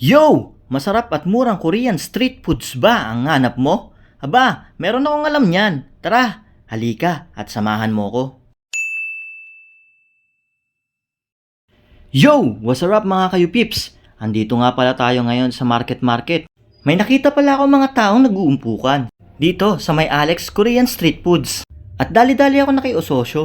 Yo! Masarap at murang Korean street foods ba ang hanap mo? Aba, meron akong alam niyan. Tara, halika at samahan mo ko. Yo! What's up mga kayo pips? Andito nga pala tayo ngayon sa Market Market. May nakita pala ako mga taong nag-uumpukan. Dito sa may Alex Korean Street Foods. At dali-dali ako nakiusosyo.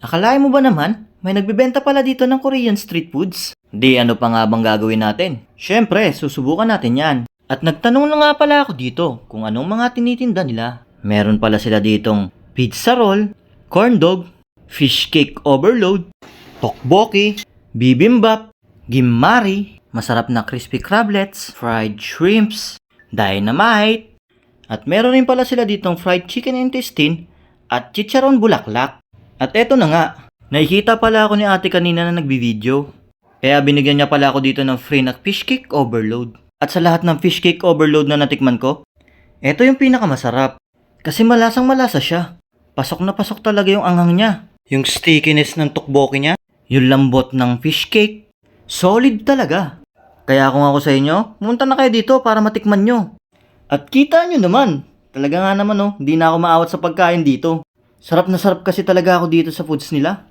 Akalain mo ba naman, may nagbebenta pala dito ng Korean street foods? Di ano pa nga bang gagawin natin? Syempre, susubukan natin yan. At nagtanong na nga pala ako dito kung anong mga tinitinda nila. Meron pala sila ditong pizza roll, corn dog, fish cake overload, tokboki, bibimbap, gimmari, masarap na crispy crablets, fried shrimps, dynamite, at meron rin pala sila ditong fried chicken intestine at chicharon bulaklak. At eto na nga, nakikita pala ako ni ate kanina na nagbi-video. Kaya binigyan niya pala ako dito ng free na fish cake overload. At sa lahat ng fish cake overload na natikman ko, eto yung pinakamasarap. Kasi malasang malasa siya. Pasok na pasok talaga yung anghang niya. Yung stickiness ng tukboki niya, yung lambot ng fish cake, solid talaga. Kaya kung ako sa inyo, pumunta na kayo dito para matikman nyo. At kita nyo naman, talaga nga naman oh, hindi na ako maawat sa pagkain dito. Sarap na sarap kasi talaga ako dito sa foods nila.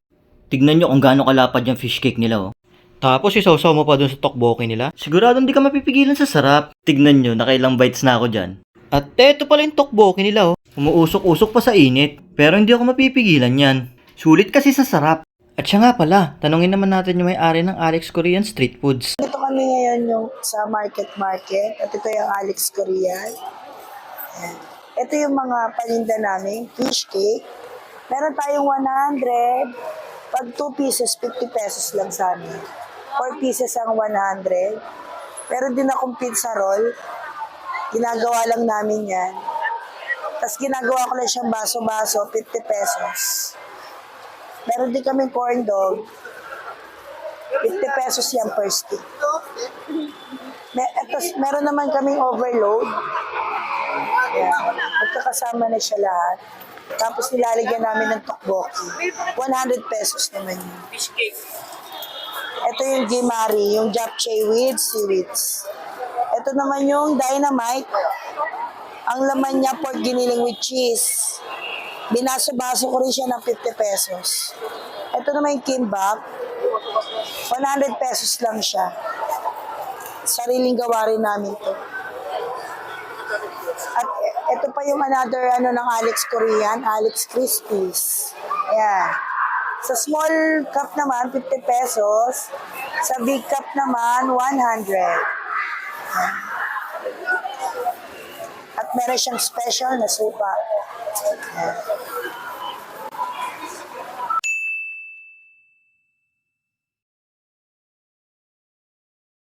Tignan nyo kung gaano kalapad yung fish cake nila oh. Tapos isaw-saw mo pa dun sa tokboki nila. Sigurado hindi ka mapipigilan sa sarap. Tignan nyo, nakailang bites na ako dyan. At eto pala yung tokboki nila oh. Umuusok-usok pa sa init. Pero hindi ako mapipigilan yan. Sulit kasi sa sarap. At siya nga pala, tanungin naman natin yung may-ari ng Alex Korean Street Foods. Ito kami ngayon yung sa Market Market at ito yung Alex Korean. Ayan. Ito yung mga paninda namin, fish cake. Meron tayong 100. Pag 2 pieces, 50 pesos lang sa amin. 4 pieces ang 100. Meron din akong pizza roll. Ginagawa lang namin yan. Tapos ginagawa ko lang siyang baso-baso, 50 pesos. Meron din kaming corn dog. 50 pesos yan per stick. May, eto, meron naman kaming overload. Ayan. Magkakasama na siya lahat. Tapos nilalagyan namin ng tokboki. 100 pesos naman yun. Ito yung gimari, yung japchae with seaweeds. Ito naman yung dynamite. Ang laman niya pork giniling with cheese. Binaso-baso ko rin siya ng 50 pesos. Ito naman yung kimbap. 100 pesos lang siya. Sariling gawa rin namin to. At ito pa yung another ano ng Alex Korean, Alex Crispies. Ayan. Sa small cup naman, 50 pesos. Sa big cup naman, 100. Ayan. At meron siyang special na supa. Ayan.